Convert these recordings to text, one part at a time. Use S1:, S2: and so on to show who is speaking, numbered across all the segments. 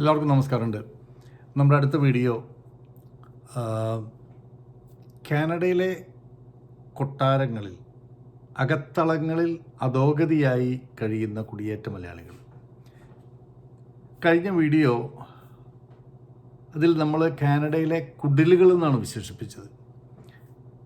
S1: എല്ലാവർക്കും നമസ്കാരമുണ്ട്. നമ്മുടെ അടുത്ത വീഡിയോ കാനഡയിലെ കൊട്ടാരങ്ങളിൽ അകത്തളങ്ങളിൽ അധോഗതിയായി കഴിയുന്ന കുടിയേറ്റ മലയാളികൾ. കഴിഞ്ഞ വീഡിയോ അതിൽ നമ്മൾ കാനഡയിലെ കുടിലുകൾ എന്നാണ് വിശേഷിപ്പിച്ചത്.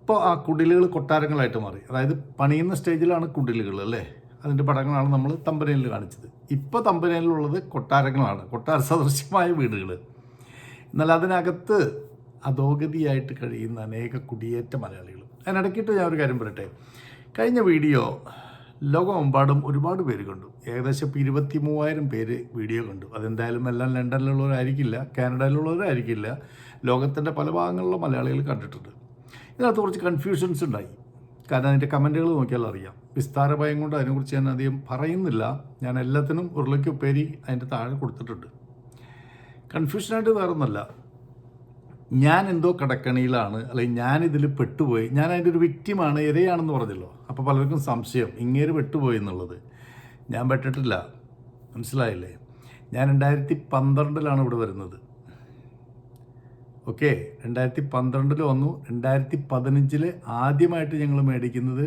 S1: ഇപ്പോൾ ആ കുടിലുകൾ കൊട്ടാരങ്ങളായിട്ട് മാറി. അതായത് പണിയുന്ന സ്റ്റേജിലാണ് കുടിലുകൾ അല്ലേ? അതിന്റെ പടങ്ങളാണ് നമ്മൾ തമ്പനയിൽ കാണിച്ചത്. ഇപ്പോൾ തമ്പനയിലുള്ളത് കൊട്ടാരങ്ങളാണ്. കൊട്ടാര സദൃശ്യമായ വീടുകൾ എന്നാൽ അതിനകത്ത് അധോഗതിയായിട്ട് കഴിയുന്ന അനേക കുടിയേറ്റ മലയാളികൾ അതിനിടയ്ക്കിട്ട് ഞാൻ ഒരു കാര്യം പറയട്ടെ. കഴിഞ്ഞ വീഡിയോ ലോകമെമ്പാടും ഒരുപാട് പേര് കണ്ടു. ഏകദേശം ഇപ്പോൾ ഇരുപത്തി മൂവായിരം പേര് വീഡിയോ കണ്ടു. അതെന്തായാലും എല്ലാം ലണ്ടനിലുള്ളവരായിരിക്കില്ല കാനഡയിലുള്ളവരായിരിക്കില്ല. ലോകത്തിന്റെ പല ഭാഗങ്ങളിലുള്ള മലയാളികൾ കണ്ടിട്ടുണ്ട്. ഇതിനകത്ത് കുറച്ച് കൺഫ്യൂഷൻസ് ഉണ്ടായി. കാരണം അതിന്റെ കമന്റുകൾ നോക്കിയാൽ അറിയാം. വിസ്താര ഭയം കൊണ്ട് അതിനെക്കുറിച്ച് ഞാൻ അധികം പറയുന്നില്ല. ഞാൻ എല്ലാത്തിനും ഉരുളയ്ക്ക് ഉപ്പേരി അതിന്റെ താഴെ കൊടുത്തിട്ടുണ്ട്. കൺഫ്യൂഷനായിട്ട് വേറൊന്നല്ല. ഞാൻ എന്തോ കടക്കണിയിലാണ് അല്ലെങ്കിൽ ഞാൻ ഇതിൽ പെട്ടുപോയി ഞാൻ അതിന്റെ ഒരു വിക്റ്റിമാണ് ഇരയാണെന്ന് പറഞ്ഞല്ലോ. അപ്പോൾ പലർക്കും സംശയം ഇങ്ങേര് പെട്ടുപോയി എന്നുള്ളത്. ഞാൻ പെട്ടിട്ടില്ല. മനസ്സിലായില്ലേ? ഞാൻ രണ്ടായിരത്തി പന്ത്രണ്ടിലാണ് ഇവിടെ വരുന്നത്. ഓക്കെ രണ്ടായിരത്തി പന്ത്രണ്ടിൽ വന്നു. രണ്ടായിരത്തി പതിനഞ്ചിൽ ആദ്യമായിട്ട് ഞങ്ങൾ മേടിക്കുന്നത്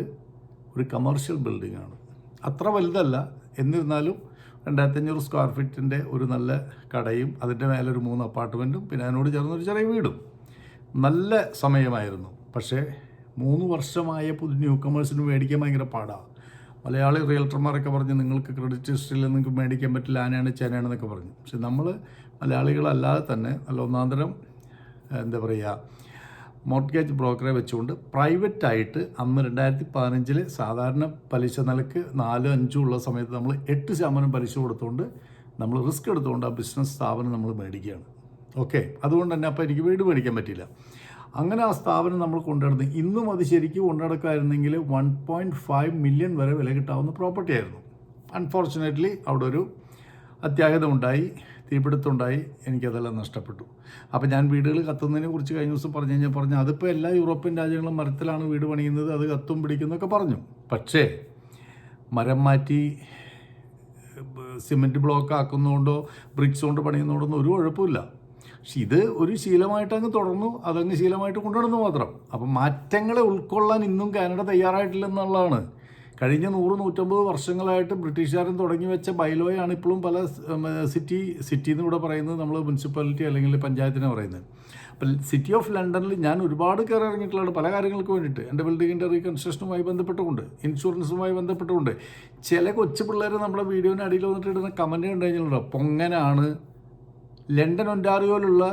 S1: ഒരു കമേർഷ്യൽ ബിൽഡിംഗ് ആണ്. അത്ര വലുതല്ല. എന്നിരുന്നാലും രണ്ടായിരത്തി അഞ്ഞൂറ് സ്ക്വയർ ഫീറ്റിന്റെ ഒരു നല്ല കടയും അതിന്റെ മേലെ ഒരു മൂന്ന് അപ്പാർട്ട്മെന്റും പിന്നെ അതിനോട് ചേർന്നൊരു ചെറിയ വീടും. നല്ല സമയമായിരുന്നു. പക്ഷേ മൂന്ന് വർഷമായ പുതു ന്യൂ കമേഴ്സിന് മേടിക്കാൻ ഭയങ്കര പാടാണ് മലയാളി റിയൽട്ടർമാരൊക്കെ പറഞ്ഞ് നിങ്ങൾക്ക് ക്രെഡിറ്റ് ഹിസ്റ്ററിയിൽ നിങ്ങൾക്ക് മേടിക്കാൻ പറ്റില്ല ആനയാണ് ചേനയാണെന്നൊക്കെ പറഞ്ഞു. പക്ഷെ നമ്മൾ മലയാളികളല്ലാതെ തന്നെ നല്ല ഒന്നാന്തരം എന്താ പറയുക മോർട്ട്ഗേജ് ബ്രോക്കറെ വെച്ചുകൊണ്ട് പ്രൈവറ്റ് ആയിട്ട് അന്ന് രണ്ടായിരത്തി പതിനഞ്ചിൽ സാധാരണ പലിശ നിലയ്ക്ക് നാലും അഞ്ചും ഉള്ള സമയത്ത് നമ്മൾ എട്ട് ശതമാനം പലിശ കൊടുത്തുകൊണ്ട് നമ്മൾ റിസ്ക് എടുത്തുകൊണ്ട് ആ ബിസിനസ് സ്ഥാപനം നമ്മൾ മേടിക്കുകയാണ്. ഓക്കെ അതുകൊണ്ട് തന്നെ അപ്പോൾ എനിക്ക് വീട് മേടിക്കാൻ പറ്റില്ല അങ്ങനെ ആ സ്ഥാപനം നമ്മൾ കൊണ്ടുനടന്ന്. ഇന്നും അത് ശരിക്കും കൊണ്ടുനടക്കായിരുന്നെങ്കിൽ വൺ പോയിന്റ് ഫൈവ് മില്യൺ വരെ വില കിട്ടാവുന്ന പ്രോപ്പർട്ടി ആയിരുന്നു. അൺഫോർച്ചുനേറ്റ്ലി അവിടെ ഒരു അത്യാഹിതം ഉണ്ടായി തീപിടുത്തം ഉണ്ടായി എനിക്കതെല്ലാം നഷ്ടപ്പെട്ടു. അപ്പോൾ ഞാൻ വീടുകൾ കത്തുന്നതിനെ കുറിച്ച് കഴിഞ്ഞ ദിവസം പറഞ്ഞു കഴിഞ്ഞാൽ പറഞ്ഞു അതിപ്പോൾ എല്ലാ യൂറോപ്യൻ രാജ്യങ്ങളും മരത്തിലാണ് വീട് പണിയുന്നത് അത് കത്തും പിടിക്കുന്നൊക്കെ പറഞ്ഞു. പക്ഷേ മരം മാറ്റി സിമെന്റ് ബ്ലോക്ക് ആക്കുന്നതുകൊണ്ടോ ബ്രിക്സ് കൊണ്ട് പണിയുന്നതുകൊണ്ടൊന്നും ഒരു കുഴപ്പമില്ല. പക്ഷെ ഇത് ഒരു ശീലമായിട്ട് അങ്ങ് തുടർന്നു അതങ്ങ് ശീലമായിട്ട് കൊണ്ടുവന്നു മാത്രം. അപ്പം മാറ്റങ്ങളെ ഉൾക്കൊള്ളാൻ ഇന്നും കാനഡ തയ്യാറായിട്ടില്ലെന്നുള്ളതാണ് കഴിഞ്ഞ നൂറ് നൂറ്റമ്പത് വർഷങ്ങളായിട്ട് ബ്രിട്ടീഷുകാരൻ തുടങ്ങി വെച്ച ബൈലോയാണ് ഇപ്പോഴും പല സിറ്റി സിറ്റി എന്ന് ഇവിടെ പറയുന്നത് നമ്മൾ മുനിസിപ്പാലിറ്റി അല്ലെങ്കിൽ പഞ്ചായത്തിനെ പറയുന്നത്. അപ്പം സിറ്റി ഓഫ് ലണ്ടനിൽ ഞാൻ ഒരുപാട് കയറി ഇറങ്ങിയിട്ടുള്ളതാണ്. പല കാര്യങ്ങൾക്ക് വേണ്ടിയിട്ട്. എന്റെ ബിൽഡിങ്ങിന്റെ റീകൺസ്ട്രക്ഷനുമായി ബന്ധപ്പെട്ടുകൊണ്ട് ഇൻഷുറൻസുമായി ബന്ധപ്പെട്ടുകൊണ്ട് ചില കൊച്ചു പിള്ളേർ നമ്മുടെ വീഡിയോന് അടിയിൽ വന്നിട്ട് ഇടുന്ന കമന്റ് കണ്ടു കഴിഞ്ഞാലുണ്ടോ പൊങ്ങനാണ്. ലണ്ടൻ ഒന്റാറിയോയിലുള്ള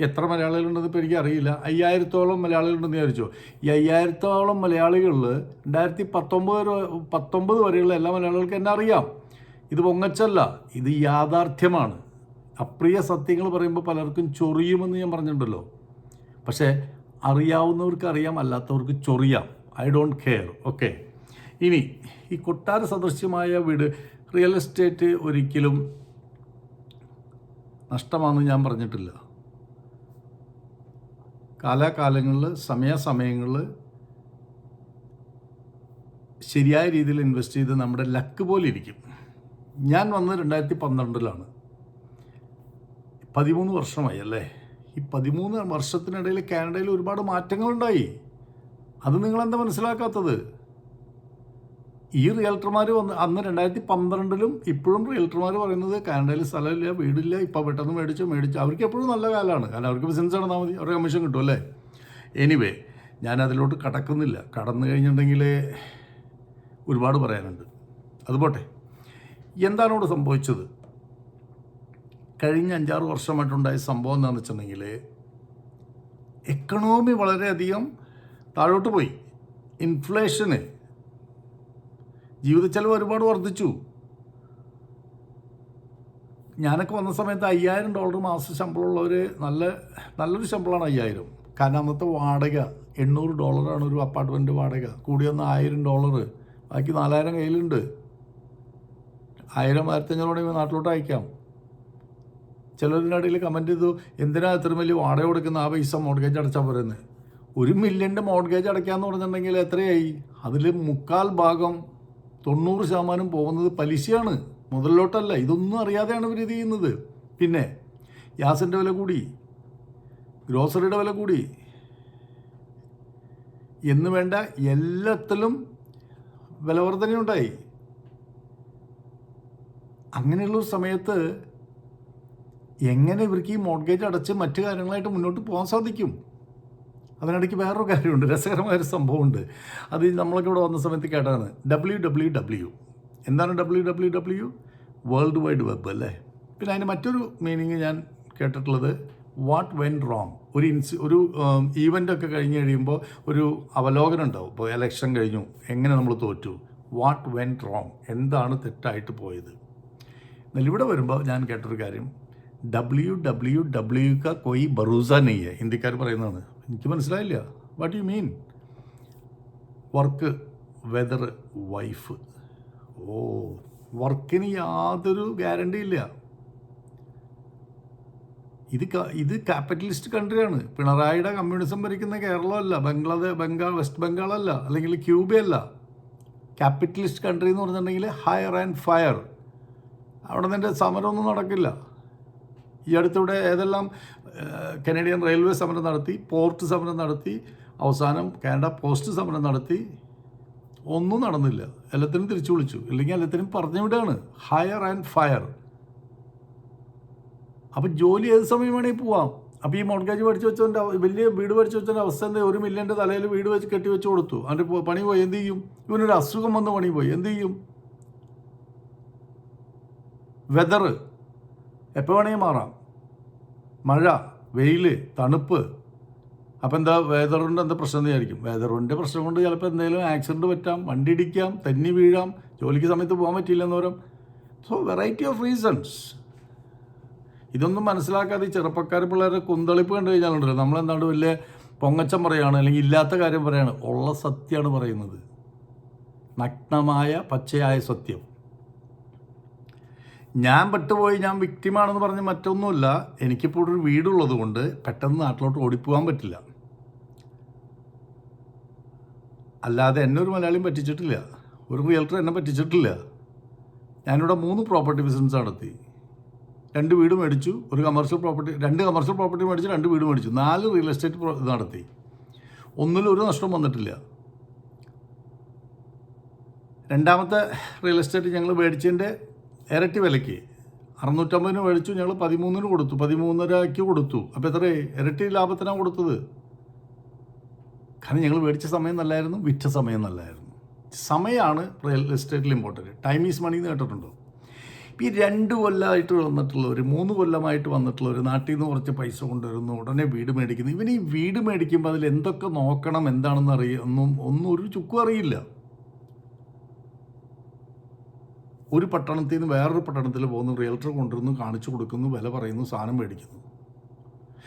S1: എത്ര മലയാളികളുണ്ടെന്ന് ഇപ്പോൾ എനിക്കറിയില്ല. അയ്യായിരത്തോളം മലയാളികളുണ്ടെന്ന് വിചാരിച്ചോ. ഈ അയ്യായിരത്തോളം മലയാളികളിൽ രണ്ടായിരത്തി പത്തൊമ്പത് പത്തൊമ്പത് വരെയുള്ള എല്ലാ മലയാളികൾക്കും എന്നെ അറിയാം. ഇത് പൊങ്ങച്ചല്ല ഇത് യാഥാർത്ഥ്യമാണ്. അപ്രിയ സത്യങ്ങൾ പറയുമ്പോൾ പലർക്കും ചൊറിയുമെന്ന് ഞാൻ പറഞ്ഞിട്ടുണ്ടല്ലോ. പക്ഷേ അറിയാവുന്നവർക്ക് അറിയാം അല്ലാത്തവർക്ക് ചൊറിയാം. ഐ ഡോണ്ട് കെയർ ഓക്കെ ഇനി ഈ കൊട്ടാര സദൃശ്യമായ വീട് റിയൽ എസ്റ്റേറ്റ് ഒരിക്കലും നഷ്ടമാണെന്ന് ഞാൻ പറഞ്ഞിട്ടില്ല. കാലാകാലങ്ങളിൽ സമയാസമയങ്ങളിൽ ശരിയായ രീതിയിൽ ഇൻവെസ്റ്റ് ചെയ്ത് നമ്മുടെ ലക്ക് പോലെ ഇരിക്കും. ഞാൻ വന്നത് രണ്ടായിരത്തി പന്ത്രണ്ടിലാണ് പതിമൂന്ന് വർഷമായി അല്ലേ? ഈ പതിമൂന്ന് വർഷത്തിനിടയിൽ കാനഡയിൽ ഒരുപാട് മാറ്റങ്ങളുണ്ടായി. അത് നിങ്ങളെന്താ മനസ്സിലാക്കാത്തത്? ഈ റിയൽട്ടർമാർ വന്ന് അന്ന് രണ്ടായിരത്തി പന്ത്രണ്ടിലും ഇപ്പോഴും റിയൽട്ടർമാർ പറയുന്നത് കാനഡയിൽ സ്ഥലമില്ല വീടില്ല ഇപ്പോൾ പെട്ടെന്ന് മേടിച്ചു മേടിച്ചു. അവർക്ക് എപ്പോഴും നല്ല കാലമാണ് കാരണം അവർക്ക് ബിസിനസ് നടന്നാൽ മതി. അവർക്ക് കമ്മീഷൻ കിട്ടും അല്ലേ? എനിവേ ഞാൻ അതിലോട്ട് കടക്കുന്നില്ല. കടന്നു കഴിഞ്ഞിട്ടുണ്ടെങ്കിൽ ഒരുപാട് പറയാനുണ്ട്. അതുപോട്ടെ എന്താണ് ഇവിടെ സംഭവിച്ചത്? കഴിഞ്ഞ അഞ്ചാറ് വർഷമായിട്ടുണ്ടായ സംഭവം എന്താണെന്ന് വെച്ചിട്ടുണ്ടെങ്കിൽ എക്കണോമി വളരെയധികം താഴോട്ട് പോയി. ഇൻഫ്ലേഷന് ജീവിത ചെലവ് ഒരുപാട് വർദ്ധിച്ചു. ഞാനൊക്കെ വന്ന സമയത്ത് അയ്യായിരം ഡോളർ മാസ ശമ്പളമുള്ളവർ നല്ല നല്ലൊരു ശമ്പളമാണ് അയ്യായിരം. കാരണം അന്നത്തെ വാടക എണ്ണൂറ് ഡോളറാണ് ഒരു അപ്പാർട്ട്മെന്റ് വാടക. കൂടി വന്ന ആയിരം ഡോളർ ബാക്കി നാലായിരം കയ്യിലുണ്ട്. ആയിരം ആയിരത്തഞ്ഞൂറോടെ നാട്ടിലോട്ട് അയക്കാം. ചിലരുടെ ഇടയിൽ കമന്റ് ചെയ്തു എന്തിനാ ഇത്ര വലിയ വാടക കൊടുക്കുന്ന ആ പൈസ മോഡ്ഗേജ് അടച്ചാൽ പോരുന്നത് ഒരു മില്യന്റെ മോഡ്ഗേജ് അടയ്ക്കാമെന്ന് പറഞ്ഞിട്ടുണ്ടെങ്കിൽ എത്രയായി? അതിൽ മുക്കാൽ ഭാഗം തൊണ്ണൂറ് ശതമാനം പോകുന്നത് പലിശയാണ്. മുതലോട്ടല്ല ഇതൊന്നും അറിയാതെയാണ് ഇവർ ഇത് ചെയ്യുന്നത്. പിന്നെ ഗ്യാസിന്റെ വില കൂടി ഗ്രോസറിയുടെ വില കൂടി. എന്ന് വേണ്ട എല്ലാത്തിലും വിലവർധനയുണ്ടായി അങ്ങനെയുള്ളൊരു സമയത്ത് എങ്ങനെ ഇവർക്ക് ഈ മോഡ്ഗേജ് അടച്ച് മറ്റു കാര്യങ്ങളായിട്ട് മുന്നോട്ട് പോകാൻ സാധിക്കും? അതിനിടയ്ക്ക് വേറൊരു കാര്യമുണ്ട്. രസകരമായൊരു സംഭവമുണ്ട്. അത് നമ്മളൊക്കെ ഇവിടെ വന്ന സമയത്ത് കേട്ടതാണ്. ഡബ്ല്യു ഡബ്ല്യു ഡബ്ല്യു എന്താണ് W W W world wide web അല്ലേ? പിന്നെ അതിന് മറ്റൊരു മീനിങ് ഞാൻ കേട്ടിട്ടുള്ളത് വാട്ട് വെൻ റോങ് ഒരു ഇൻസി ഒരു ഈവന്റ് ഒക്കെ കഴിഞ്ഞ് കഴിയുമ്പോൾ ഒരു അവലോകനം ഉണ്ടാവും. ഇപ്പോൾ എലക്ഷൻ കഴിഞ്ഞു. എങ്ങനെ നമ്മൾ തോറ്റു? വാട്ട് വെൻ റോങ് എന്താണ് തെറ്റായിട്ട് പോയത്? എന്നാൽ ഇവിടെ വരുമ്പോൾ ഞാൻ കേട്ടൊരു കാര്യം. ഡബ്ല്യു ഡബ്ല്യു ഡബ്ല്യു ക കൊയ് ബറൂസ നെയ്യ്. ഹിന്ദിക്കാർ പറയുന്നതാണ്. എനിക്ക് മനസ്സിലായില്ല. What you mean work weather wife ഓ വർക്കിന് യാതൊരു ഗ്യാരണ്ടി ഇല്ല. ഇത് ഇത് ക്യാപിറ്റലിസ്റ്റ് കൺട്രിയാണ് പിണറായിയുടെ കമ്മ്യൂണിസം ഭരിക്കുന്ന കേരളമല്ല ബംഗ്ലാദേശ് ബംഗാൾ വെസ്റ്റ് ബംഗാളല്ല അല്ലെങ്കിൽ ക്യൂബയല്ല ക്യാപിറ്റലിസ്റ്റ് കൺട്രി എന്ന് പറഞ്ഞിട്ടുണ്ടെങ്കിൽ ഹയർ ആൻഡ് ഫയർ അവിടെ നിന്റെ സമരമൊന്നും നടക്കില്ല. ഈ അടുത്തിവിടെ ഏതെല്ലാം കനേഡിയൻ റെയിൽവേ സമരം നടത്തി പോർട്ട് സമരം നടത്തി അവസാനം കാനഡ പോസ്റ്റ് സമരം നടത്തി ഒന്നും നടന്നില്ല. എല്ലാത്തിനും തിരിച്ചു വിളിച്ചു. ഇല്ലെങ്കിൽ എല്ലാത്തിനും പറഞ്ഞു വിടുകയാണ് ഹയർ ആൻഡ് ഫയർ അപ്പം ജോലി ഏത് സമയം വേണമെങ്കിൽ പോവാം. അപ്പോൾ ഈ മോഡ്ഗേജ് പഠിച്ചു വെച്ചതിന്റെ വലിയ വീട് പഠിച്ചു വെച്ചതിന്റെ അവസ്ഥ എന്താ? ഒരു മില്യന്റെ തലയിൽ വീട് വെച്ച് കെട്ടി വെച്ച് കൊടുത്തു. അവന്റെ പണി പോയി എന്ത് ചെയ്യും? ഇവനൊരു അസുഖം വന്ന് പണി പോയി. എന്ത് ചെയ്യും? വെതർ എപ്പോൾ വേണമെങ്കിൽ മാറാം. മഴ വെയിൽ തണുപ്പ്. അപ്പോൾ എന്താ വേദറുണ്ട് എന്താ പ്രശ്നം വിചാരിക്കും. വെതറിന്റെ പ്രശ്നം കൊണ്ട് ചിലപ്പോൾ എന്തെങ്കിലും ആക്സിഡന്റ് പറ്റാം വണ്ടി ഇടിക്കാം തെന്നി വീഴാം ജോലിക്ക് സമയത്ത് പോകാൻ പറ്റില്ല പറയും. സോ വെറൈറ്റി ഓഫ് റീസൺസ് ഇതൊന്നും മനസ്സിലാക്കാതെ ചെറുപ്പക്കാർ പിള്ളേരെ കുന്തളിപ്പ് കണ്ടു കഴിഞ്ഞാലുണ്ടല്ലോ നമ്മളെന്താണ്ട് വലിയ പൊങ്ങച്ചം പറയാണ് അല്ലെങ്കിൽ ഇല്ലാത്ത കാര്യം പറയാണ്. ഉള്ള സത്യമാണ് പറയുന്നത്. നഗ്നമായ പച്ചയായ സത്യം. ഞാൻ പെട്ടുപോയി ഞാൻ വിക്റ്റിമാണെന്ന് പറഞ്ഞ് മറ്റൊന്നുമില്ല എനിക്കിപ്പോൾ ഒരു വീടുള്ളത് കൊണ്ട് പെട്ടെന്ന് നാട്ടിലോട്ട് ഓടിപ്പോകാൻ പറ്റില്ല. അല്ലാതെ എന്നെ ഒരു മലയാളിയും പറ്റിച്ചിട്ടില്ല. ഒരു റിയൽറ്റർ എന്നെ പറ്റിച്ചിട്ടില്ല. ഞാനിവിടെ മൂന്ന് പ്രോപ്പർട്ടി ബിസിനസ് നടത്തി. രണ്ട് വീട് മേടിച്ചു ഒരു കമേഴ്ഷ്യൽ പ്രോപ്പർട്ടി രണ്ട് കമേഴ്ഷ്യൽ പ്രോപ്പർട്ടി മേടിച്ചു രണ്ട് വീട് മേടിച്ചു നാല് റിയൽ എസ്റ്റേറ്റ് നടത്തി. ഒന്നിലും ഒരു നഷ്ടം വന്നിട്ടില്ല. രണ്ടാമത്തെ റിയൽ എസ്റ്റേറ്റ് ഞങ്ങൾ മേടിച്ചതിന്റെ ഇരട്ടി വിലയ്ക്ക്. അറുന്നൂറ്റമ്പതിന് മേടിച്ചു ഞങ്ങൾ പതിമൂന്നിന് കൊടുത്തു. പതിമൂന്നരയ്ക്ക് കൊടുത്തു. അപ്പോൾ എത്ര ഇരട്ടി ലാഭത്തിനാണ് കൊടുത്തത്. കാരണം ഞങ്ങൾ മേടിച്ച സമയം നല്ലായിരുന്നു വിറ്റ സമയം നല്ലായിരുന്നു. സമയമാണ് റിയൽ എസ്റ്റേറ്റിൽ ഇമ്പോർട്ടന്റ്. ടൈം ഈസ് മണി എന്ന് കേട്ടിട്ടുണ്ടോ? ഈ രണ്ട് കൊല്ലമായിട്ട് വന്നിട്ടുള്ളവർ മൂന്ന് കൊല്ലമായിട്ട് വന്നിട്ടുള്ളവർ നാട്ടിൽ നിന്ന് കുറച്ച് പൈസ കൊണ്ടുവരുന്നു ഉടനെ വീട് മേടിക്കുന്നു. ഇവൻ ഈ വീട് മേടിക്കുമ്പോൾ അതിൽ എന്തൊക്കെ നോക്കണം എന്താണെന്ന് അറിയ ഒന്നും ഒന്നും ഒരു ചുക്കും അറിയില്ല. ഒരു പട്ടണത്തിൽ നിന്ന് വേറൊരു പട്ടണത്തിൽ പോകുന്നു റിയൽറ്റർ കൊണ്ടുവരുന്നു കാണിച്ചു കൊടുക്കുന്നു വില പറയുന്നു സാധനം മേടിക്കുന്നു.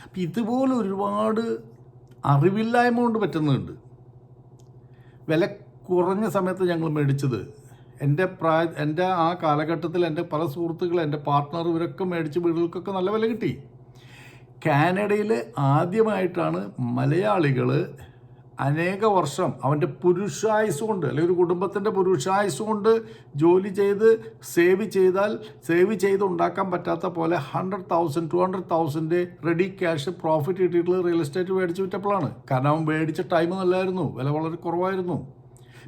S1: അപ്പം ഇതുപോലെ ഒരുപാട് അറിവില്ലായ്മ കൊണ്ട് പറ്റുന്നുണ്ട്. വില കുറഞ്ഞ സമയത്ത് ഞങ്ങൾ മേടിച്ചത്. എന്റെ പ്രായ എന്റെ ആ കാലഘട്ടത്തിൽ എന്റെ പല സുഹൃത്തുക്കൾ എന്റെ പാർട്ട്ണർ ഇവരൊക്കെ മേടിച്ച വീടുകൾക്കൊക്കെ നല്ല വില കിട്ടി. കാനഡയിൽ ആദ്യമായിട്ടാണ് മലയാളികൾ അനേക വർഷം അവന്റെ പുരുഷായുസ് കൊണ്ട് അല്ലെങ്കിൽ ഒരു കുടുംബത്തിന്റെ പുരുഷായുസ് കൊണ്ട് ജോലി ചെയ്ത് സേവ് ചെയ്താൽ സേവ് ചെയ്ത് ഉണ്ടാക്കാൻ പറ്റാത്ത പോലെ hundred thousand two hundred thousand ready cash profit കിട്ടിയിട്ടുള്ള റിയൽ എസ്റ്റേറ്റ് മേടിച്ച് വിറ്റപ്പോഴാണ്. കാരണം അവൻ മേടിച്ച ടൈം നല്ലായിരുന്നു വില വളരെ കുറവായിരുന്നു.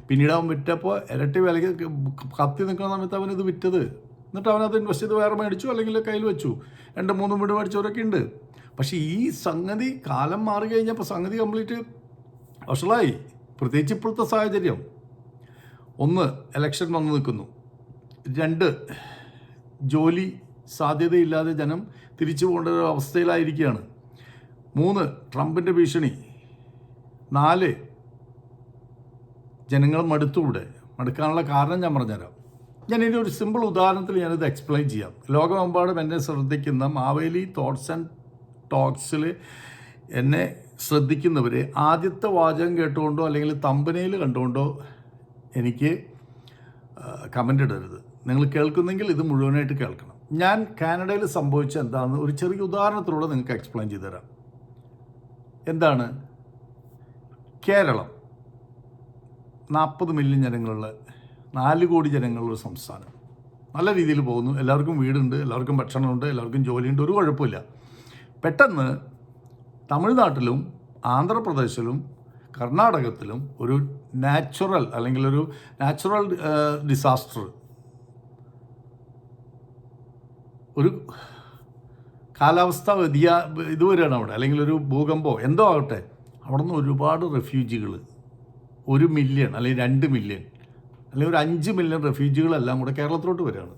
S1: പിന്നീട് അവൻ വിറ്റപ്പോൾ ഇരട്ടി വിലയ്ക്ക് കത്തി നിൽക്കുന്ന സമയത്ത് അവൻ ഇത് വിറ്റത്. എന്നിട്ട് അവനത് ഇൻവെസ്റ്റ് ചെയ്ത് വേറെ മേടിച്ചു അല്ലെങ്കിൽ കയ്യിൽ വെച്ചു. രണ്ട് മൂന്ന് വീട് മേടിച്ചവരൊക്കെ ഉണ്ട്. പക്ഷേ ഈ സംഗതി കാലം മാറി കഴിഞ്ഞപ്പോൾ സംഗതി കംപ്ലീറ്റ് വഷളായി പ്രത്യേകിച്ച് ഇപ്പോഴത്തെ സാഹചര്യം. ഒന്ന് ഇലക്ഷൻ വന്നു നിൽക്കുന്നു. രണ്ട് ജോലി സാധ്യതയില്ലാതെ ജനം തിരിച്ചു പോകേണ്ട ഒരു അവസ്ഥയിലായിരിക്കുകയാണ്. മൂന്ന് ട്രംപിന്റെ ഭീഷണി. നാല് ജനങ്ങൾ മടുത്തുകൂടെ മടുക്കാനുള്ള കാരണം ഞാൻ പറഞ്ഞുതരാം. ഞാൻ ഇനി ഒരു സിമ്പിൾ ഉദാഹരണത്തിൽ ഞാനിത് എക്സ്പ്ലെയിൻ ചെയ്യാം. ലോകമെമ്പാടും എന്നെ ശ്രദ്ധിക്കുന്ന മാവേലി തോട്ട്സ് ആൻഡ് ടോക്സിൽ എന്നെ ശ്രദ്ധിക്കുന്നവർ ആദ്യത്തെ വാചകം കേട്ടുകൊണ്ടോ അല്ലെങ്കിൽ തമ്പനയിൽ കണ്ടുകൊണ്ടോ എനിക്ക് കമന്റ് ഇടരുത്. നിങ്ങൾ കേൾക്കുന്നെങ്കിൽ ഇത് മുഴുവനായിട്ട് കേൾക്കണം. ഞാൻ കാനഡയിൽ സംഭവിച്ച എന്താണെന്ന് ഒരു ചെറിയ ഉദാഹരണത്തിലൂടെ നിങ്ങൾക്ക് എക്സ്പ്ലെയിൻ ചെയ്തു തരാം. എന്താണ്? കേരളം. നാൽപ്പത് മില്യൺ ജനങ്ങളുള്ള നാല് കോടി ജനങ്ങളുള്ള ഒരു സംസ്ഥാനം. നല്ല രീതിയിൽ പോകുന്നു. എല്ലാവർക്കും വീടുണ്ട് എല്ലാവർക്കും ഭക്ഷണമുണ്ട് എല്ലാവർക്കും ജോലിയുണ്ട് ഒരു കുഴപ്പമില്ല. പെട്ടെന്ന് തമിഴ്നാട്ടിലും ആന്ധ്രാപ്രദേശിലും കർണാടകത്തിലും ഒരു നാച്ചുറൽ അല്ലെങ്കിൽ ഒരു നാച്ചുറൽ ഡിസാസ്റ്റർ. ഒരു കാലാവസ്ഥ വ്യതിയാ ഇത് അവിടെ. അല്ലെങ്കിൽ ഒരു ഭൂകമ്പോ എന്തോ ആകട്ടെ അവിടെ നിന്ന് ഒരുപാട് റെഫ്യൂജികൾ ഒരു മില്യൺ അല്ലെങ്കിൽ രണ്ട് മില്യൺ അല്ലെങ്കിൽ ഒരു അഞ്ച് മില്യൺ റെഫ്യൂജികളെല്ലാം കൂടെ കേരളത്തിലോട്ട് വരികയാണ്.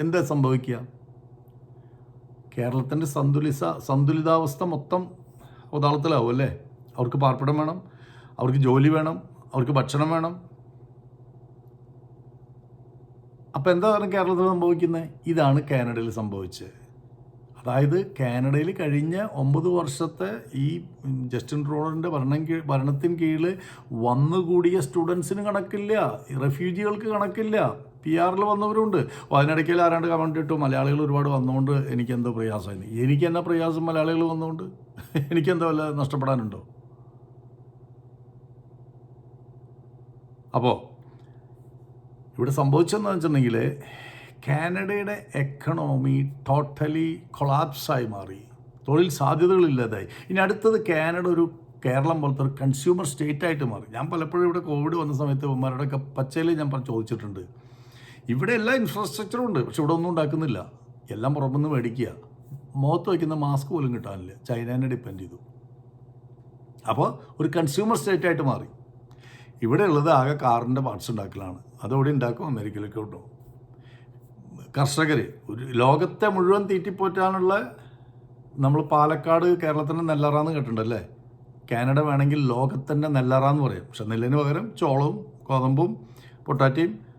S1: എന്താ സംഭവിക്കുക? കേരളത്തിന്റെ സന്തുലിത സന്തുലിതാവസ്ഥ മൊത്തം ഉദാളത്തിലാവും അല്ലേ? അവർക്ക് പാർപ്പിടം വേണം അവർക്ക് ജോലി വേണം അവർക്ക് ഭക്ഷണം വേണം. അപ്പോൾ എന്താ പറയുക കേരളത്തിൽ സംഭവിക്കുന്നത്? ഇതാണ് കാനഡയിൽ സംഭവിച്ചത്. അതായത് കാനഡയിൽ കഴിഞ്ഞ ഒമ്പത് വർഷത്തെ ഈ ജസ്റ്റിൻ ട്രോളറിന്റെ ഭരണം കീഴ് ഭരണത്തിന് കീഴിൽ വന്നുകൂടിയ സ്റ്റുഡൻസിന് കണക്കില്ല റെഫ്യൂജികൾക്ക് കണക്കില്ല. പി ആറിൽ വന്നവരുണ്ട്. അപ്പോൾ അതിനിടയ്ക്ക് ആരാണ്ട് കമന്റ് ഇട്ടു. മലയാളികൾ ഒരുപാട് വന്നുകൊണ്ട് എനിക്കെന്തോ പ്രയാസമായിരുന്നു എനിക്ക് എന്നാ പ്രയാസം മലയാളികൾ വന്നുകൊണ്ട് എനിക്കെന്തോ വല്ല നഷ്ടപ്പെടാനുണ്ടോ? അപ്പോൾ ഇവിടെ സംഭവിച്ചതെന്ന് വെച്ചിട്ടുണ്ടെങ്കിൽ കാനഡയുടെ എക്കണോമി ടോട്ടലി കൊളാപ്സായി മാറി. തൊഴിൽ സാധ്യതകളില്ലാതായി. ഇനി അടുത്തത് കാനഡ ഒരു കേരളം പോലത്തെ ഒരു കൺസ്യൂമർ സ്റ്റേറ്റ് ആയിട്ട് മാറി. ഞാൻ പലപ്പോഴും ഇവിടെ കോവിഡ് വന്ന സമയത്ത് ഉമ്മാരുടെയൊക്കെ പച്ചയിൽ ഞാൻ ചോദിച്ചിട്ടുണ്ട്. ഇവിടെ എല്ലാ ഇൻഫ്രാസ്ട്രക്ചറും ഉണ്ട്. പക്ഷെ ഇവിടെ ഒന്നും ഉണ്ടാക്കുന്നില്ല. എല്ലാം പുറമെന്ന് മേടിക്കുക. മുഖത്ത് വയ്ക്കുന്ന മാസ്ക് പോലും കിട്ടാനില്ല. ചൈനേനെ ഡിപ്പെൻഡ് ചെയ്തു. അപ്പോൾ ഒരു കൺസ്യൂമർ സ്റ്റേറ്റ് ആയിട്ട് മാറി. ഇവിടെ ഉള്ളത് ആകെ കാറിന്റെ പാർട്സ് ഉണ്ടാക്കലാണ്. അതവിടെ ഉണ്ടാക്കും അമേരിക്കയിലേക്ക് കൊണ്ടുപോകും കർഷകർ ഒരു ലോകത്തെ മുഴുവൻ തീറ്റിപ്പോറ്റാനുള്ള നമ്മൾ പാലക്കാട് കേരളത്തിന്റെ നെല്ലറാന്ന് കേട്ടിട്ടുണ്ടല്ലേ? കാനഡ വേണമെങ്കിൽ ലോകത്തിന്റെ നെല്ലറാന്ന് പറയും. പക്ഷെ നെല്ലിന് പകരം ചോളവും കോതമ്പും പൊട്ടാറ്റയും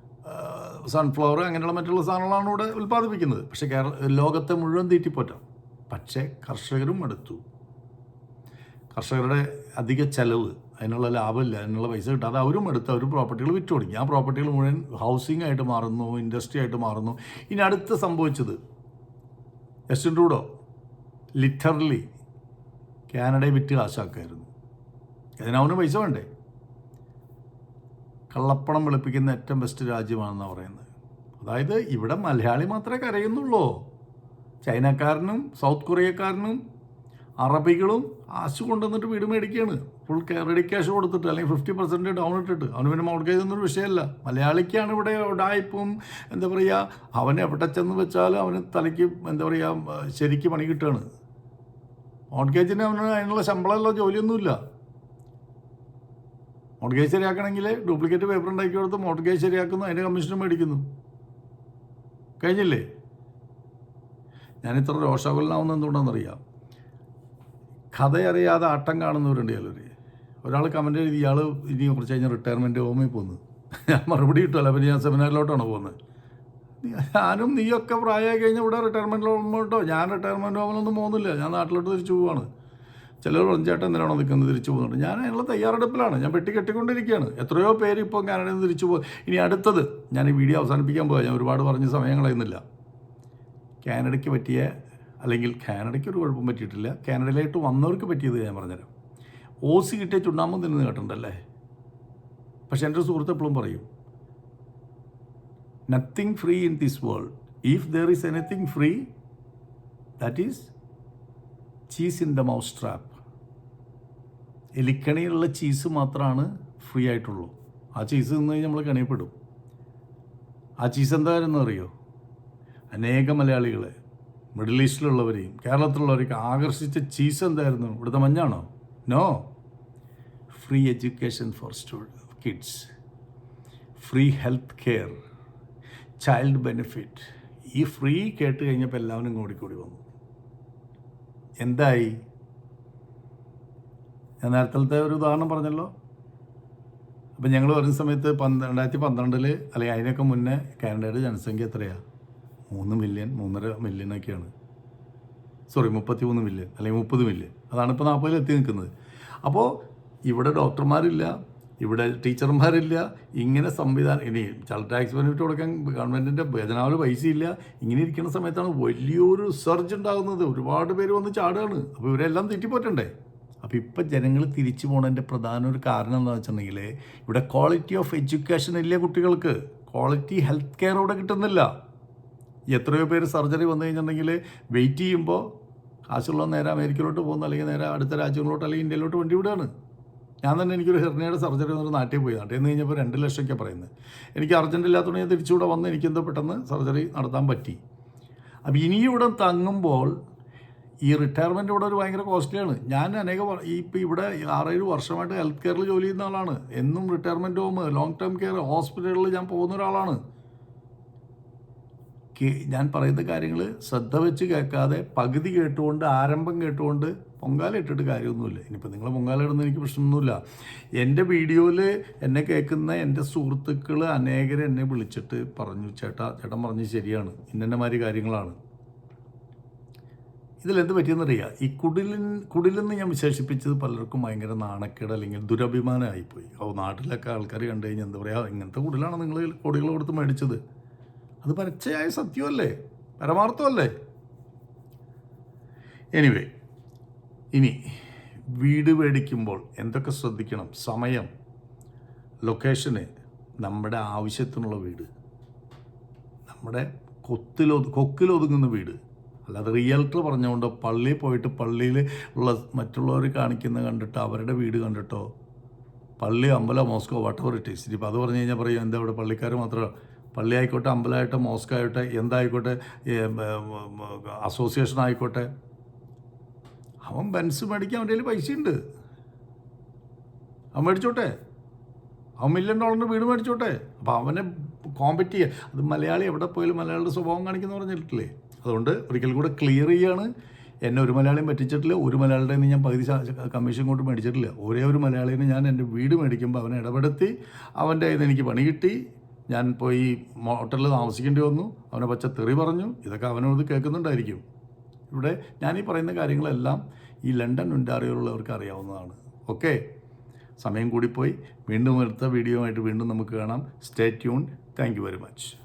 S1: സൺഫ്ലവർ അങ്ങനെയുള്ള മറ്റുള്ള സാധനങ്ങളാണ് ഇവിടെ ഉൽപ്പാദിപ്പിക്കുന്നത്. പക്ഷേ കേരള ലോകത്തെ മുഴുവൻ തീറ്റിപ്പോറ്റാം. പക്ഷേ കർഷകരും എടുത്തു കർഷകരുടെ അധിക ചെലവ് അതിനുള്ള ലാഭമില്ല അതിനുള്ള പൈസ കിട്ടാതെ അവരും എടുത്ത് അവർ പ്രോപ്പർട്ടികൾ വിറ്റു തുടങ്ങി ആ പ്രോപ്പർട്ടികൾ മുഴുവൻ ഹൗസിംഗ് ആയിട്ട് മാറുന്നു ഇൻഡസ്ട്രി ആയിട്ട് മാറുന്നു. ഇനി അടുത്ത സംഭവിച്ചത് ജസ്റ്റിൻ ട്രൂഡോ ലിറ്ററലി കാനഡയെ വിറ്റ് കാശാക്കായിരുന്നു അതിനവന് പൈസ വേണ്ടേ? കള്ളപ്പണം വെളുപ്പിക്കുന്ന ഏറ്റവും ബെസ്റ്റ് രാജ്യമാണെന്നാണ് പറയുന്നത്. അതായത് ഇവിടെ മലയാളി മാത്രമേ കരയുന്നുള്ളൂ. ചൈനക്കാരനും സൗത്ത് കൊറിയക്കാരനും അറബികളും ആശു കൊണ്ടുവന്നിട്ട് വീട് മേടിക്കുകയാണ്. ഫുൾ റെഡി ക്യാഷ് കൊടുത്തിട്ട് അല്ലെങ്കിൽ ഫിഫ്റ്റി പെർസെന്റ് ഡൗൺ ഇട്ടിട്ട്. അവന് പിന്നെ മോർഗേജ് ഒന്നും വിഷയമല്ല. മലയാളിക്കാണ് ഇവിടെ ഉടായ്പും എന്താ പറയുക അവൻ എവിടെ ചെന്ന് വെച്ചാലും അവന് തലയ്ക്ക് എന്താ പറയുക ശരിക്ക് പണി കിട്ടുകയാണ്. മോർഗേജിന് അവന് അതിനുള്ള ശമ്പളമല്ല ജോലിയൊന്നുമില്ല. മോഡ്ഗേജ് ശരിയാക്കണമെങ്കിൽ ഡ്യൂപ്ലിക്കേറ്റ് പേപ്പർ ഉണ്ടാക്കി കൊടുത്ത് മോഡ്ഗേജ് ശരിയാക്കുന്നു അതിന്റെ കമ്മീഷനും മേടിക്കുന്നു. കഴിഞ്ഞില്ലേ? ഞാനിത്ര രോഷാകുലനാവുന്ന എന്തുകൊണ്ടാണെന്നറിയാം? കഥയറിയാതെ ആട്ടം കാണുന്നവരുണ്ട് ചിലർ ഒരാൾ കമന്റ് എഴുതി ഇയാൾ ഇനി കുറച്ച് കഴിഞ്ഞാൽ റിട്ടയർമെന്റ് ഹോമിൽ പോകുന്നു ഞാൻ മറുപടി കിട്ടുമല്ലോ അപ്പം ഞാൻ സെമിനാറിലോട്ടാണ് പോകുന്നത് ഞാനും നീയൊക്കെ പ്രായമായി കഴിഞ്ഞാൽ ഇവിടെ റിട്ടയർമെന്റ് ഹോമിലോട്ടോ ഞാൻ റിട്ടയർമെന്റ് ഹോമിലൊന്നും പോകുന്നില്ല ഞാൻ നാട്ടിലോട്ട് തിരിച്ചു പോവാണ്. ചിലർ ചേട്ടൻ എന്തിനാണോ നിൽക്കുന്നത്? തിരിച്ചു പോകുന്നുണ്ട്. ഞാൻ അതിനുള്ള തയ്യാറെടുപ്പിലാണ്. ഞാൻ വെട്ടി കെട്ടിക്കൊണ്ടിരിക്കുകയാണ്. എത്രയോ പേര് ഇപ്പോൾ കാനഡയിൽ നിന്ന് തിരിച്ചു പോകും. ഇനി അടുത്തത് ഞാൻ ഈ വീഡിയോ അവസാനിപ്പിക്കാൻ പോയാൽ ഞാൻ ഒരുപാട് പറഞ്ഞ സമയം കളയുന്നില്ല. കാനഡയ്ക്ക് പറ്റിയ അല്ലെങ്കിൽ കാനഡയ്ക്ക് ഒരു കുഴപ്പം പറ്റിയിട്ടില്ല. കാനഡയിലായിട്ട് വന്നവർക്ക് പറ്റിയത് ഞാൻ പറഞ്ഞുതരാം. ഓസി കിട്ടിയ ചുണ്ണാമ്പം തിന്നു കേട്ടിട്ടുണ്ടല്ലേ? പക്ഷെ എന്റെ സുഹൃത്ത് എപ്പോഴും പറയും nothing free in this world if there is anything free that is cheese in the mouse trap എലിക്കണിയിലുള്ള cheese മാത്രമാണ് ഫ്രീ ആയിട്ടുള്ളൂ. ആ ചീസ് നിന്ന് കഴിഞ്ഞാൽ നമ്മൾ കണിയപ്പെടും. ആ ചീസ് എന്തായിരുന്നു അറിയോ? അനേക മലയാളികളെ മിഡിൽ ഈസ്റ്റിലുള്ളവരെയും കേരളത്തിലുള്ളവരെയൊക്കെ ആകർഷിച്ച ചീസ് എന്തായിരുന്നു? ഇവിടുത്തെ മഞ്ഞാണോ? No free education for stu kids free health care child benefit ഈ ഫ്രീ കേട്ട് കഴിഞ്ഞപ്പോൾ എല്ലാവരും കൂടിക്കൂടി വന്നു. എന്തായി? ഞാൻ നേരത്തെ ഒരു ഉദാഹരണം പറഞ്ഞല്ലോ. അപ്പം ഞങ്ങൾ വരുന്ന സമയത്ത് പന്ത് രണ്ടായിരത്തി പന്ത്രണ്ടിൽ അല്ലെങ്കിൽ അതിനൊക്കെ മുന്നേ കാനഡയുടെ ജനസംഖ്യ എത്രയാണ് മൂന്ന് മില്യൺ മൂന്നര മില്യൺ ഒക്കെയാണ്. സോറി മുപ്പത്തി മൂന്ന് മില്യൺ അല്ലെങ്കിൽ മുപ്പത് മില്യൺ അതാണ് ഇപ്പോൾ നാൽപ്പതിൽ എത്തി നിൽക്കുന്നത്. അപ്പോൾ ഇവിടെ ഡോക്ടർമാരില്ല ഇവിടെ ടീച്ചർമാരില്ല ഇങ്ങനെ സംവിധാനം ഇനി ചൈൽഡ് ടാക്സ് ബെനിഫിറ്റ് കൊടുക്കാൻ ഗവൺമെന്റിന്റെ ഖജനാവിൽ പൈസയില്ല ഇങ്ങനെ ഇരിക്കുന്ന സമയത്താണ് വലിയൊരു സർജ് ഉണ്ടാകുന്നത്. ഒരുപാട് പേര് വന്ന് ചാടുകയാണ് അപ്പോൾ ഇവരെല്ലാം തെറ്റിപ്പോറ്റണ്ടേ? അപ്പോൾ ഇപ്പം ജനങ്ങൾ തിരിച്ചു പോകുന്നതിന്റെ പ്രധാന ഒരു കാരണം എന്താ വെച്ചിട്ടുണ്ടെങ്കിൽ ഇവിടെ ക്വാളിറ്റി ഓഫ് എഡ്യൂക്കേഷൻ ഇല്ല കുട്ടികൾക്ക്? ക്വാളിറ്റി ഹെൽത്ത് കെയർ ഇവിടെ കിട്ടുന്നില്ല. എത്രയോ പേര് സർജറി വന്നു കഴിഞ്ഞിട്ടുണ്ടെങ്കിൽ വെയിറ്റ് ചെയ്യുമ്പോൾ കാശുള്ള നേരെ അമേരിക്കയിലോട്ട് പോകുന്ന അല്ലെങ്കിൽ നേരെ അടുത്ത രാജ്യങ്ങളിലോട്ട് അല്ലെങ്കിൽ ഇന്ത്യയിലോട്ട് വണ്ടി വിടുകയാണ് ഞാൻ തന്നെ എനിക്കൊരു ഹെർണിയുടെ സർജറി വന്നിട്ട് നാട്ടിൽ പോയി. നാട്ടിൽ നിന്ന് കഴിഞ്ഞപ്പോൾ രണ്ട് ലക്ഷമൊക്കെ പറയുന്നത്. എനിക്ക് അർജന്റ് ഇല്ലാത്തതുകൊണ്ട് ഞാൻ തിരിച്ചുകൂടെ വന്ന് എനിക്കെന്തോ പെട്ടെന്ന് സർജറി നടത്താൻ പറ്റി. അപ്പോൾ ഇനിയിവിടെ തങ്ങുമ്പോൾ ഈ റിട്ടയർമെന്റ് ഇവിടെ ഒരു ഭയങ്കര കോസ്റ്റ്ലിയാണ് ഞാൻ അനേക ഇപ്പോൾ ഇവിടെ ആറേഴ് വർഷമായിട്ട് ഹെൽത്ത് കെയറിൽ ജോലി ചെയ്യുന്ന ആളാണ്. എന്നും retirement home long term care ഹോസ്പിറ്റലുകളിൽ ഞാൻ പോകുന്ന ഒരാളാണ്. ഞാൻ പറയുന്ന കാര്യങ്ങൾ ശ്രദ്ധ വെച്ച് കേൾക്കാതെ പകുതി കേട്ടുകൊണ്ട് ആരംഭം കേട്ടുകൊണ്ട് പൊങ്കാലിട്ടിട്ട് കാര്യമൊന്നുമില്ല. ഇനിയിപ്പോൾ നിങ്ങൾ പൊങ്കാല ഇടുന്ന എനിക്ക് പ്രശ്നമൊന്നുമില്ല. എന്റെ വീഡിയോയിൽ എന്നെ കേൾക്കുന്ന എന്റെ സുഹൃത്തുക്കൾ അനേകരെ എന്നെ വിളിച്ചിട്ട് പറഞ്ഞു ചേട്ടാ ചേട്ടൻ പറഞ്ഞു ശരിയാണ്. ഇന്നമാതിരി കാര്യങ്ങളാണ്. ഇതിലെന്ത് പറ്റിയെന്നറിയാം? ഈ കുടിലിൻ കുടിലെന്ന് ഞാൻ വിശേഷിപ്പിച്ചത് പലർക്കും ഭയങ്കര നാണക്കേട് അല്ലെങ്കിൽ ദുരഭിമാനമായിപ്പോയി. ഓ നാട്ടിലൊക്കെ ആൾക്കാർ കണ്ടു കഴിഞ്ഞാൽ എന്താ പറയുക ഇങ്ങനത്തെ കുടിലാണ് നിങ്ങൾ കൊടികൾ കൊടുത്ത് മേടിച്ചത്. അത് പരച്ചയായ സത്യമല്ലേ? പരമാർത്ഥമല്ലേ? എനിവേ ഇനി വീട് മേടിക്കുമ്പോൾ എന്തൊക്കെ ശ്രദ്ധിക്കണം? സമയം ലൊക്കേഷന് നമ്മുടെ ആവശ്യത്തിനുള്ള വീട് നമ്മുടെ കൊത്തിലൊതു കൊക്കിലൊതുങ്ങുന്ന വീട്. അല്ലാതെ റിയൽട്ടർ പറഞ്ഞുകൊണ്ട് പള്ളിയിൽ പോയിട്ട് പള്ളിയിൽ ഉള്ള മറ്റുള്ളവർ കാണിക്കുന്ന കണ്ടിട്ട് അവരുടെ വീട് കണ്ടിട്ടോ? പള്ളി അമ്പല മോസ്കോ വട്ടവർ ഇറ്റ് ഈസ് അത് പറഞ്ഞു കഴിഞ്ഞാൽ പറയും എന്താ ഇവിടെ പള്ളിക്കാർ മാത്രമല്ല പള്ളി ആയിക്കോട്ടെ അമ്പലമായിട്ട് മോസ്കോ ആയിട്ടെ എന്തായിക്കോട്ടെ അസോസിയേഷൻ ആയിക്കോട്ടെ. അവൻ ബെൻസ് മേടിക്കാൻ അവന്റെ കയ്യിൽ പൈസയുണ്ട്. അവൻ മേടിച്ചോട്ടെ. അവൻ മില്യൺ ഡോളറിന്റെ വീട് മേടിച്ചോട്ടെ. അപ്പോൾ അവനെ കോമ്പറ്റ് ചെയ്യുക അത് മലയാളി എവിടെ പോയാലും മലയാളിയുടെ സ്വഭാവം കാണിക്കുന്ന പറഞ്ഞിട്ടില്ലേ? അതുകൊണ്ട് ഒരിക്കൽ കൂടെ ക്ലിയർ ചെയ്യാണ്. എന്നെ ഒരു മലയാളിയും പറ്റിച്ചിട്ടില്ല ഒരു മലയാളിയുടെ നിന്ന് ഞാൻ പകുതി കമ്മീഷൻ കൊണ്ട് മേടിച്ചിട്ടില്ല. ഒരേ ഒരു മലയാളിനെ ഞാൻ എന്റെ വീട് മേടിക്കുമ്പോൾ അവനെ ഇടപെടുത്തി അവന്റെ കയ്യിൽ എനിക്ക് പണി കിട്ടി. ഞാൻ പോയി ഹോട്ടലിൽ താമസിക്കേണ്ടി വന്നു. അവനെ പച്ച തെറി പറഞ്ഞു. ഇതൊക്കെ അവനോട് കേൾക്കുന്നുണ്ടായിരിക്കും. ഇവിടെ ഞാൻ ഈ പറയുന്ന കാര്യങ്ങളെല്ലാം ഈ ലണ്ടൻ ഉണ്ടാറിയുള്ളവർക്ക് അറിയാവുന്നതാണ്. ഓക്കെ? സമയം കൂടിപ്പോയി. വീണ്ടും അടുത്ത വീഡിയോ ആയിട്ട് വീണ്ടും നമുക്ക് കാണാം. Stay tune thank very much